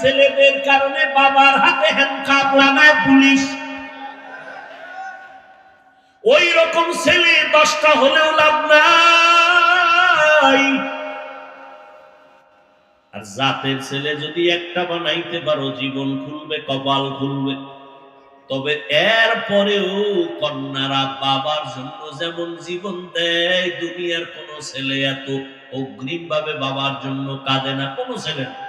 ছেলেদের কারণে বাবার হাতে হ্যান্ডকাপ লাগায় পুলিশ। ওই রকম ছেলে দশটা হলেও লাভ নাই। আর জাতের ছেলে যদি একটা বানাইতে পারো, জীবন খুলবে, কপাল খুলবে। তবে এর পরেও কন্যারা বাবার জন্য যেমন জীবন দেয়, দুনিয়ার কোন ছেলে এত অগ্রিম ভাবে বাবার জন্য কাঁদে না, কোনো ছেলে না।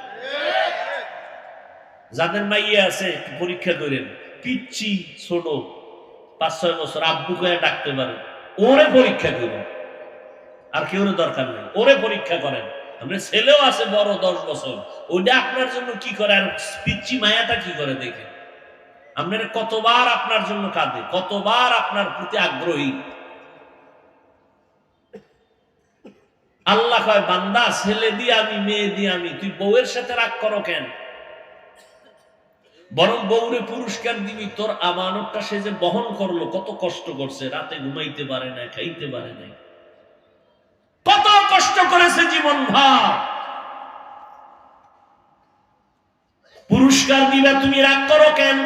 যাদের মাইয়া আছে পরীক্ষা করেন। পিচ্ছি ছোট, পাঁচ, ছয় বছর, আব্বু করে ডাকতে পারে ওরে পরীক্ষা করেন। আর কেউ দরকার নেই। ওরে পরীক্ষা করেন। আপনার ছেলেও আছে, বড়, দশ বছর। ওইটা আপনার জন্য কি করে? আর পিচ্ছি মায়াটা কি করে দেখে আপনার কতবার আপনার জন্য কাঁদে, কতবার আপনার প্রতি আগ্রহী। আল্লাহ কয়, বান্দা, ছেলে দিয়ে আমি, মেয়ে দিয়ে আমি, তুই বউয়ের সাথে রাগ করো কেন? বরং বউরে পুরস্কার দিবি, তোর আমানতটা সে যে বহন করল, কত কষ্ট করছে, রাতে ঘুমাইতে পারে না, খাইতে পারে না। কত কষ্ট করেছে জীবন ভার পুরস্কার দিবে, তুমি রাগ করো কেন?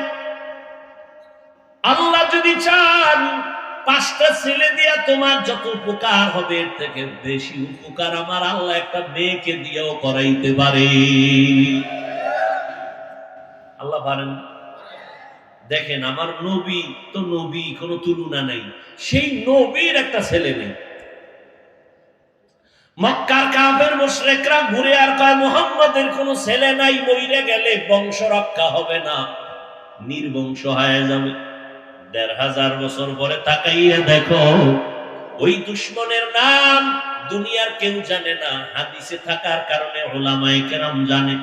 আল্লাহ যদি চান, পাঁচটা ছেলে দিয়া তোমার যত উপকার হবে, এর থেকে বেশি উপকার আমার আল্লাহ একটা মেয়েকে দিয়েও করাইতে পারে। আল্লাহ পারেন দেখেন আমার নবী তো নবী, কোনো তুলনা নেই। সেই নবীর একটা ছেলে নেই। মক্কার কাফের মুশরিকরা ঘুরে আর কয়, মোহাম্মদের ছেলে নাই গেলে বংশ রক্ষা হবে না। নির্বংশ হয়ে যাবে। দেড় হাজার বছর পরে তাকাইয়া দেখো, ওই দুশ্মনের নাম দুনিয়ার কেউ জানে না। হাদিসে থাকার কারণে ওলামায়ে কেরাম জানে।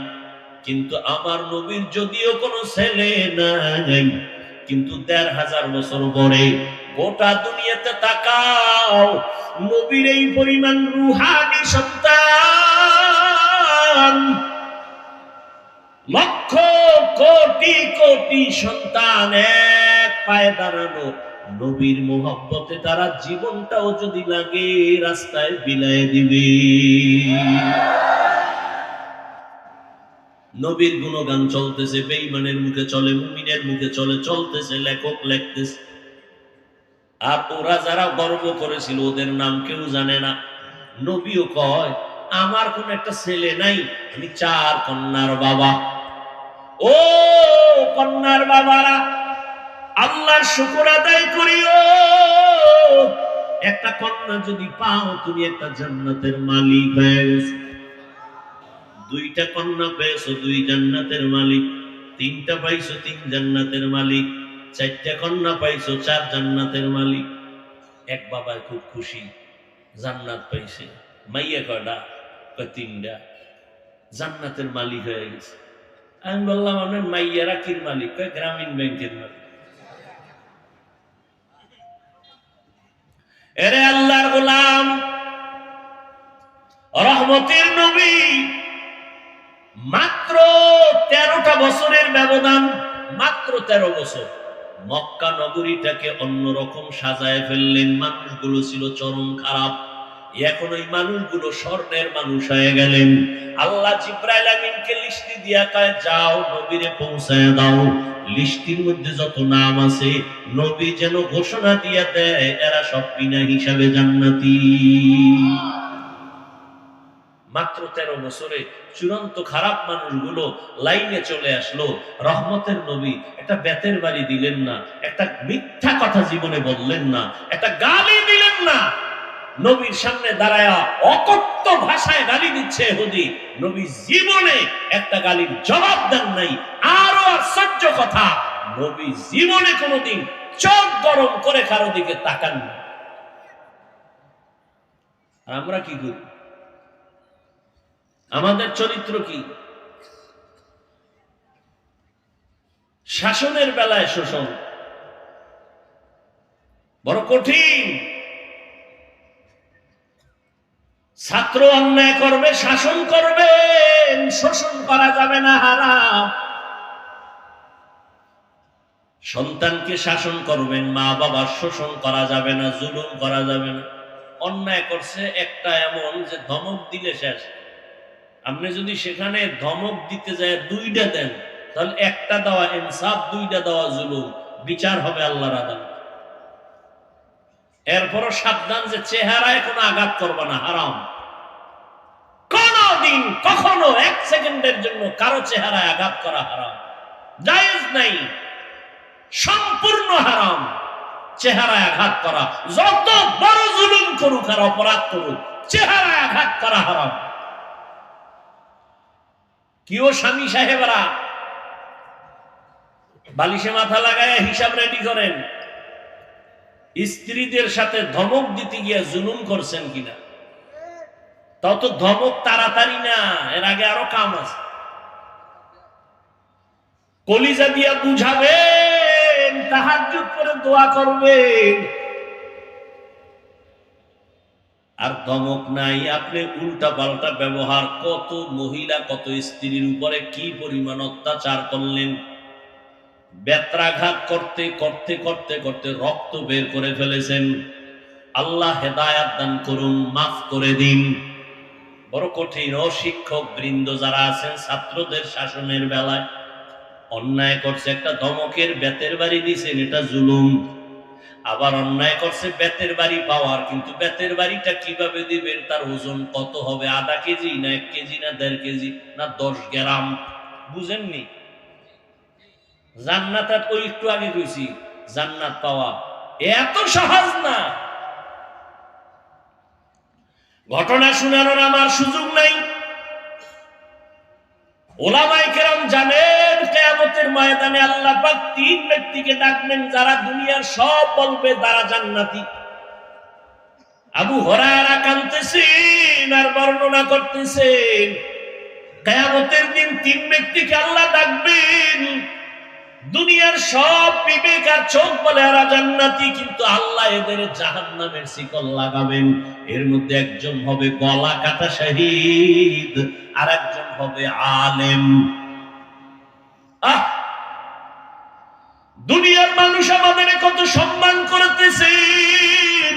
কিন্তু আমার নবীর যদিও কোনো ছেলে নাই, কিন্তু দেড় হাজার বছর পরে গোটা দুনিয়াতে তাকাও, নবীর এই পরিমাণ রুহানি সন্তান। লক্ষ কোটি কোটি সন্তান এক পায়ে দাঁড়ানো নবীর মোহব্বতে তারা জীবনটাও যদি লাগে রাস্তায় বিলায় দিবে। নবীর গুণগান চলতেছে, বেঈমানের মুখে চলে, মুমিনের মুখে চলে, চলতেছে, লেখক লেখতেছে। আর ওরা যারা গর্ব করেছিল, ওদের নাম কেউ জানে না। নবীও কয়, আমার কোন একটা ছেলে নাই, আমি চার কন্যার বাবা। ও কন্যার বাবারা, আল্লাহর শুকর আদায় করিও। একটা কন্যা যদি পাও, তুমি একটা জান্নাতের মালিক হয়ে গেছো। দুইটা কন্যা পেয়েছ দুই জান্নাতের মালিক। তিনটা পাইছো, তিন জান্নাতের মালিক। চারটা কন্যা পাইছো, চার জান্নাতের মালিক। এক বাবায় খুব খুশি, জান্নাত পাইছে। মাইয়া কয়টা? কয় তিনটা। জান্নাতের মালিক হয়ে গেছে। আমি বললাম, আপনার মাইয়ারা কির মালিক? কয়, গ্রামীণ ব্যাংকের মালিক। এরে আল্লাহর গোলাম, রহমতের নবী মাত্র তেরোটা বছরের ব্যবধান, মাত্র তেরো বছর। মক্কা নগরীটাকে অন্যরকম সাজায় ফেললেন, মানুষগুলো ছিল চরম খারাপ। এখন ওই মানুষগুলো স্বর্ণের মানুষ হয়ে গেলেন। আল্লাহ জিব্রাইল আমিনকে লিস্টি দিয়া কয়, যাও নবীরে পৌঁছায় দাও। লিস্টির মধ্যে যত নাম আছে, নবী যেন ঘোষণা দিয়া দেয়, এরা সব বিনা হিসাবে জান্নাতি। মাত্র তেরো বছরে চূড়ান্ত খারাপ মানুষগুলো লাইনে চলে আসলো। রহমতের নবী একটা বেতের বাড়ি দিলেন না, একটা মিথ্যা কথা জীবনে বললেন না, একটা গালি দিলেন না। নবীর সামনে দাঁড়ায়া অকথ্য ভাষায় গালি দিচ্ছে হুদি নবী জীবনে একটা গালির জবাব দেন নাই, আরও আশ্চর্য কথা, নবী জীবনে কোনোদিন চোখ গরম করে কারও দিকে তাকান না। আমরা কি করি? আমাদের চরিত্র কি? শাসনের বেলায় শোষণ। বড় কঠিন। ছাত্র অন্যায় করবে, শাসন করবেন শোষণ করা যাবে না, হারাম। সন্তানকে শাসন করবেন মা বাবার শোষণ করা যাবে না, জুলুম করা যাবে না। অন্যায় করছে একটা এমন যে ধমক দিলে শেষ। আপনি যদি সেখানে ধমক দিতে যায় দুইটা দেন, তাহলে একটা দেওয়া ইনসাফ, দুইটা দেওয়া জুলুম। বিচার হবে আল্লাহর আদালত। এরপরও সাবধান যে চেহারায় কোনো আঘাত করবে না, হারাম। কোনদিন, কখনো এক সেকেন্ডের জন্য কারও চেহারায় আঘাত করা হারাম। জায়েজ নাই। সম্পূর্ণ হারাম। চেহারায় আঘাত করা। যত বড় জুলুম করুক আর অপরাধ করুক, চেহারায় আঘাত করা হারাম। কিও স্বামী সাহেবরা? বালিশে মাথা লাগায় হিসাব রেডি করেন। স্ত্রীদের সাথে ধমক দিতে গিয়ে জুলুম করছেন কিনা? তত ধমক তাড়াতাড়ি না, এর আগে আরও কাম আছে। কলিজা দিয়া বুঝাবেন তাহার করে দোয়া করবেন। আর দমক নাই, আপনি উল্টা পাল্টা ব্যবহার, কত মহিলা, কত স্ত্রীর উপরে কি পরিমাণ অত্যাচার করলেন? বেত্রাঘাত করতে করতে করতে করতে রক্ত বের করে ফেলেছেন। আল্লাহ হেদায়াত দান করুন, মাফ করে দিন। বড় কঠিন ও শিক্ষক বৃন্দ যারা আছেন, ছাত্রদের শাসনের বেলায় অন্যায় করছে, একটা ধমকের বেতের বাড়ি দিছেন, এটা জুলুম। আবার অন্যায় করছে, বেতের বাড়ি পাওয়ার। কিন্তু বেতের বাড়িটা কীভাবে দিবেন? তার ওজন কত হবে? আধা কেজি না এক কেজি না দেড় কেজি না দশ গ্রাম? বুঝেননি? জান্নাত ওই একটু আগে কইছি, জান্নাত পাওয়া এত সহজ না। ঘটনা শোনানোর আমার সুযোগ নাই। ওলামাই কেরাম জানেন কেয়ামতের ময়দানে আল্লাহ পাক তিন ব্যক্তিকে ডাকবেন, যারা দুনিয়ার সব বলবে তারা জান্নাতি। আবু হরায়রা কানতেছেন আর বর্ণনা করতেছেন, কেয়ামতের দিন তিন ব্যক্তিকে আল্লাহ ডাকবেন। দুনিয়ার সব বিবেক আর চোখ বলে এরা জান্নাতি, কিন্তু আল্লাহ এদের জাহান্নামের শিকল লাগাবেন। এর মধ্যে একজন হবে গলা কাটা শহীদ আর একজন হবে আলেম। দুনিয়ার মানুষ আমাদের কত সম্মান করতেছেন।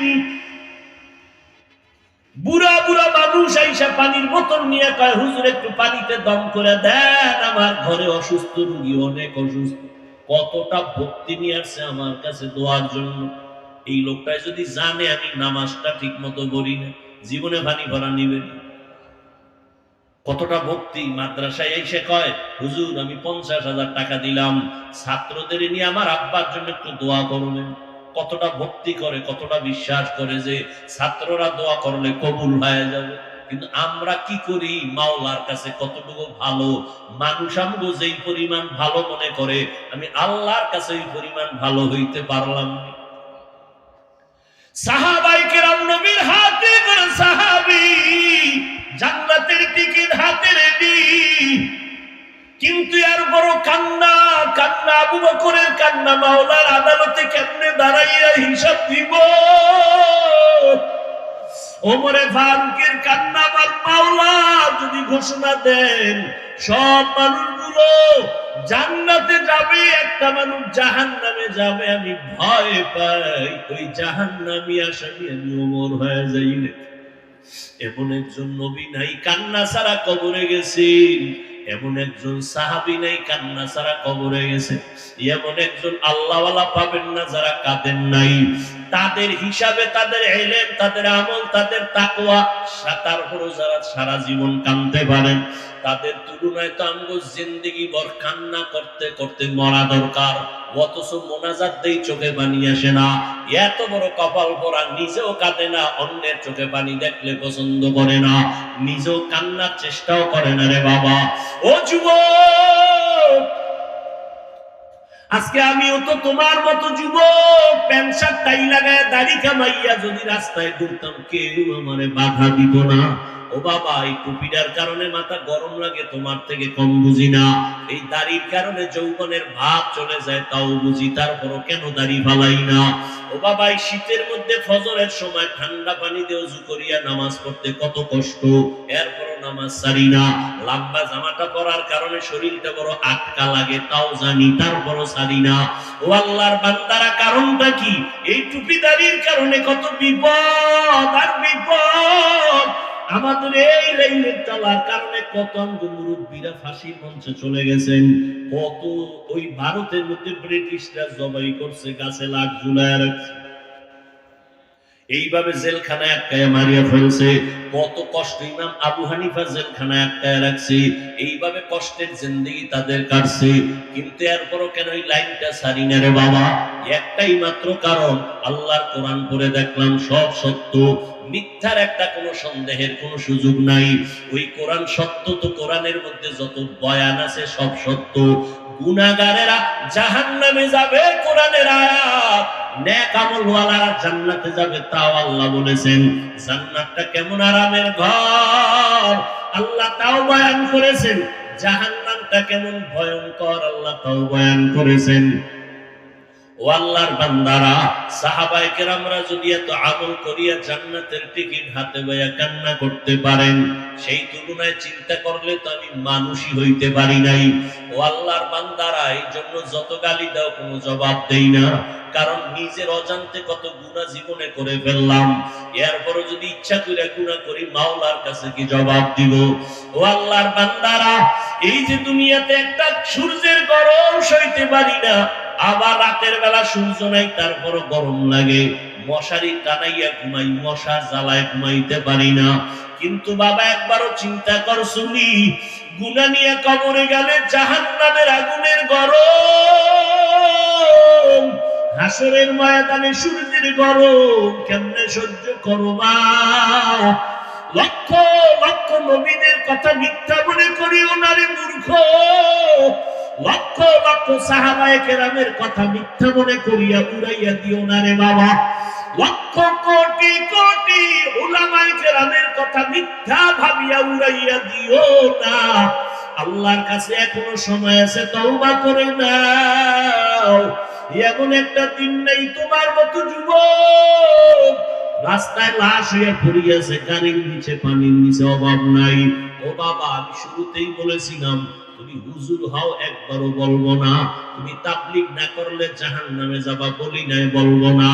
বুড়া বুড়া মানুষ আইসা পানির বোতল নিয়ে কয়, হুজুর, একটু পানিতে দম করে দেন, আমার ঘরে অসুস্থ রুগী অনেক অসুস্থ। কতটা ভক্তি নিয়ে আসছে আমার কাছে দোয়ার জন্য। এই লোকটাই যদি জানে আমি নামাজটা ঠিক মতো করি না, জীবনে পানি ভরা নিবে না। কতটা ভক্তি মাদ্রাসায় এসে কয়, হুজুর, আমি পঞ্চাশ হাজার টাকা দিলাম, ছাত্রদের নিয়ে আমার আব্বার জন্য একটু দোয়া করবেন। কতটা ভক্তি করে, কতটা বিশ্বাস করে যে ছাত্ররা দোয়া করলে কবুল হয়ে যাবে। কিন্তু আমরা কি করি? মাওলার কাছে কতটুকু ভালো? মানুষ আমগো যেই পরিমাণ ভালো মনে করে, আমি আল্লাহর কাছে ওই পরিমাণ ভালো হইতে পারলাম না। সাহাবাই কেরাম নবীর হাতে করে হাতে রেডি কিন্তু এর বড় কান্না কান্না আবু বকরের কান্না, মাওলার আদালতে কেমনে দাঁড়াইয়া হিসাব দিব? ওমরে ফারুকের কান্না মাওলা, যদি ঘোষণা দেন, সব মানুষগুলো জান্নাতে যাবে, একটা মানুষ জাহান নামে যাবে, আমি ভয় পাই। ওই জাহান নামি আসামি আমি ওমর হয়ে যাই এমন একজন নবী নাই, কান্না ছাড়া কবরে গেছেন এমন একজন সাহাবি নাই, কান্না ছাড়া কবরে গেছে। এমন একজন আল্লাহওয়ালা পাবেন না যারা কাঁদেন নাই। তাদের হিসাবে, তাদের এলেম, তাদের আমল, তাদের তাকওয়া তারপরও যারা সারা জীবন কানতে পারেন তাদের তুলনায় তো আমগো জিন্দিগি ভর কান্না করতে করতে মরা দরকার। অথচ মোনাজাত দেই চোখে পানি আসে না। এত বড় কপাল পরা নিজেও কাঁদে না, অন্যের চোখে পানি দেখলে পছন্দ করে না। নিজেও কান্নার চেষ্টাও করে না রে বাবা। ও যুবক! আজকে আমিও তো তোমার মতো যুবক, প্যান্ট শার্ট, টাই লাগায় দাড়ি কামাইয়া যদি রাস্তায় ঘুরতাম কেউ আমারে বাধা দিব না। ও বাবা, এই টুপিটার কারণে মাথা গরম লাগে, তোমার থেকে কম বুঝি না। এই দাড়ির কারণে যৌবনের ভাব চলে যায়, তাও বুঝি তারপরও কেন দাড়ি ফালাই না। ও বাবা, এই শীতের মধ্যে ফজরের সময় ঠান্ডা পানি দিয়ে উজু করিয়া নামাজ পড়তে কত কষ্ট, এরপরও নামাজ সারি না। লম্বা জামাটা পরার কারণে শরীরটা বড় আটকা লাগে, তাও জানি তারপরও সারি না। ও আল্লাহর বান্দারা কারণটা কি? এই টুপিদারির কারণে কত বিপদ আর বিপদ। আমাদের এই লাইনের চলার কারণে কত মুরব্বীরা ফাঁসির মঞ্চে চলে গেছেন, কত ওই ভারতের মধ্যে ব্রিটিশরা জবাই করছে গাছে লাখ ঝুলায় রাখছে এইভাবে জেলখানায় আটকায় মারিয়া ফেলছে। কত কষ্ট ইমাম আবু হানিফা জেলখানায় আটকায় রাখছে। এইভাবে কষ্টের জিন্দগি তাদের কাটছে। কিন্তু এরপরও কেন ওই লাইনটা সারি না রে বাবা? একটাই মাত্র কারণ, আল্লাহর কোরআন পড়ে দেখলাম সব সত্য। মিথ্যার একটা কোনো সন্দেহের কোনো সুযোগ নাই। ওই কোরআন সত্য তো কোরআনের মধ্যে যত বয়ান আছে সব সত্য। গুনাগারেরা জাহান্নামে যাবে কোরআনের আয়াত। নেক আমলওয়ালারা জান্নাতে যাবে, তাও আল্লাহ বলেছেন, জান্নাতটা কেমন আরামের ঘর। আল্লাহ তাও বয়ান করেছেন, জাহান্নামটা কেমন ভয়ঙ্কর, আল্লাহ তাও বয়ান করেছেন। ও বান্দারা কেরামরা যদি এত আমল করিয়া জান্নাতের টিকিট হাতে কান্না করতে পারেন, সেই তুলনায় চিন্তা করলে তো আমি মানুষই হইতে পারি নাই। ও আল্লাহর বান্দারা এই জন্য যত গালি দাও কোনো জবাব দেই না, কারণ নিজের অজান্তে কত গুণা জীবনে করে ফেললাম। এরপরও যদি ইচ্ছা করে গুণা করি, মাওলার কাছে কি জবাব দিব? ও আল্লাহর বান্দারা, এই যে দুনিয়াতে একটা সূর্যের গরম সইতে পারি না আবার রাতের বেলা সূর্য নাই, তারপরও গরম লাগে। মশারি টানাইয়া ঘুমাই, মশা জ্বালায় ঘুমাইতে পারি না। কিন্তু বাবা, একবারও চিন্তা কর শুনি গুনা নিয়ে কবরে গেলে জাহান নামের আগুনের গরম। হাসরের ময়দানে সূর্যের গরম, কেমনে সহ্য করো মা? লক্ষ লক্ষ নবীদের কথা মিথ্যা মনে করিও না রে মূর্খ। লক্ষ লক্ষ সাহাবায়ে কেরামের কথা মিথ্যা মনে করিয়া উড়াইয়া দিও না রে বাবা। লক্ষ কোটি কোটি উলামায়ে কেরামের কথা মিথ্যা ভাবিয়া উড়াইয়া দিও না। আল্লাহর কাছে এখনও সময় আছে, তওবা করে নাও। এমন একটা দিন নেই তোমার মতো যুবক। রাস্তায় লাশ হয়ে পড়িয়াছে গাড়ির নিচে, পানির নিচে, অভাব নাই। ও বাবা, আমি শুরুতেই বলেছিলাম তুমি হুজুর হও, একবারও বলব না। তুমি তাবলিগ না করলে জাহান নামে যাবা বলি নাই, বলব না।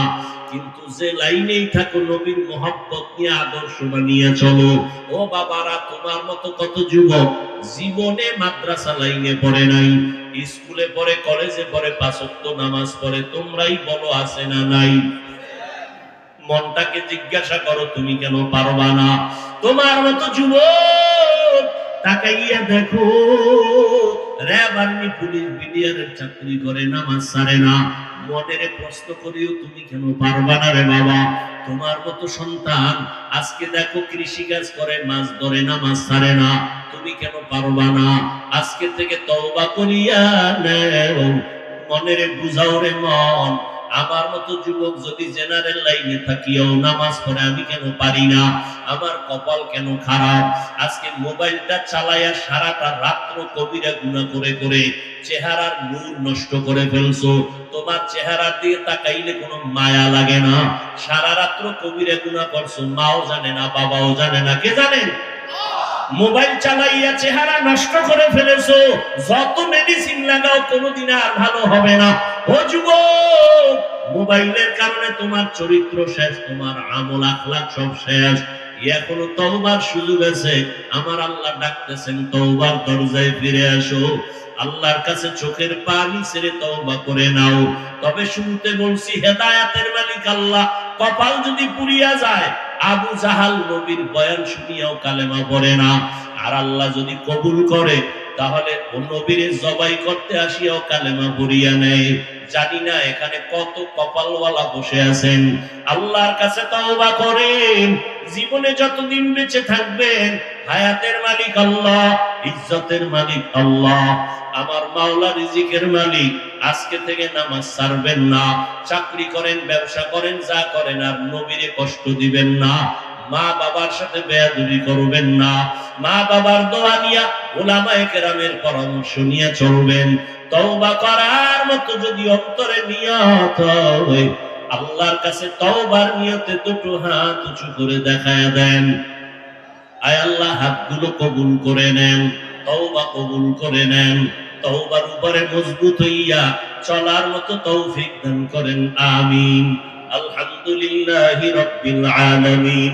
কিন্তু যে লাইনেই থাকো, নবীর মোহাব্বত নিয়ে, আদর্শ বানিয়ে চলো। ও বাবারা, তোমার মতো কত যুবক জীবনে মাদ্রাসা লাইনে পড়ে নাই, স্কুলে পড়ে, কলেজে পড়ে, পাঁচক্ত নামাজ পড়ে, তোমরাই বলো, আছে না নাই? মনটাকে জিজ্ঞাসা করো, তুমি কেন পারবা না? তোমার মতো যুবক তাকাইয়া দেখো পুলিশ বিডিআরের চাকরি করে সারে না। মনের প্রশ্ন করিও তুমি কেন পারবা না রে বাবা? তোমার মতো সন্তান আজকে দেখো কৃষি কাজ করে, মাছ ধরে নামাজ সারে না। তুমি কেন পারবা না? আজকে থেকে তওবা করিয়া নেও। মনের বুঝাও রে মন আমার মতো যুবক যদি জেনারেল লাইনে থাকিও নামাজ পড়ে আমি কেন পারি না? আমার কপাল কেন খারাপ? আজকে মোবাইলটা চালাইয়া সারাটা রাত্র কবিরা গুণা করে করে চেহারার নূর নষ্ট করে ফেলছো। তোমার চেহারার দিকে তাকাইলে কোনো মায়া লাগে না। সারা রাত্র কবিরা গুণা করছ। মাও জানে না, বাবাও জানে না। কে জানেন মোবাইল চালাইয়া চেহারা নষ্ট করে ফেলেছো। যত মেডিসিন লাগাও, কোনোদিন আর ভালো হবে না। মোবাইলের কারণে তোমার চরিত্র শেষ, তোমার আমল আখলাক সব শেষ। এখনও তওবার সুযোগ আছে। আমার আল্লাহ ডাকতেছেন, তওবার দরজায় ফিরে আসো। আল্লাহর কাছে চোখের পানি ছেড়ে তওবা করে নাও। তবে শুনতে বলছি, হেদায়াতের মালিক আল্লাহ, কপাল যদি পুড়িয়া যায়, আবু জাহাল নবীর বয়ান শুনিয়াও কালেমা পড়ে না। আর আল্লাহ যদি কবুল করে তাহলে নবীরে জবাই করতে আসিয়াও কালেমা পড়িয়া নেয় জানি না এখানে কত কপালওয়ালা বসে আছেন। আল্লাহর কাছে তওবা করেন। জীবনে যতদিন বেঁচে থাকবেন, হায়াতের মালিক আল্লাহ, ইজ্জতের মালিক আল্লাহ। আমার মাওলা রিজিকের মালিক, আজকে থেকে নামাজ ছাড়বেন না। চাকরি করেন, ব্যবসা করেন, যা করেন আর নবীরে কষ্ট দিবেন না। মা বাবার সাথে বেয়াদবি করবেন না। মা বাবার দোয়া নিয়া ওলামায়ে কেরামের পরামর্শ নিয়ে চলবেন। তওবা করার মতো যদি অন্তরে নিয়ত হয়, আল্লাহর কাছে তওবার নিয়তে দুটো হাত উঁচু করে দেখায় দেন। আয় আল্লাহ, হাতগুলো কবুল করে নেন, তওবা কবুল করে নেন। তওবার উপরে মজবুত হইয়া চলার মতো তৌফিক দান করেন, আমিন। আলহামদুলিল্লাহি রাব্বিল আলামিন।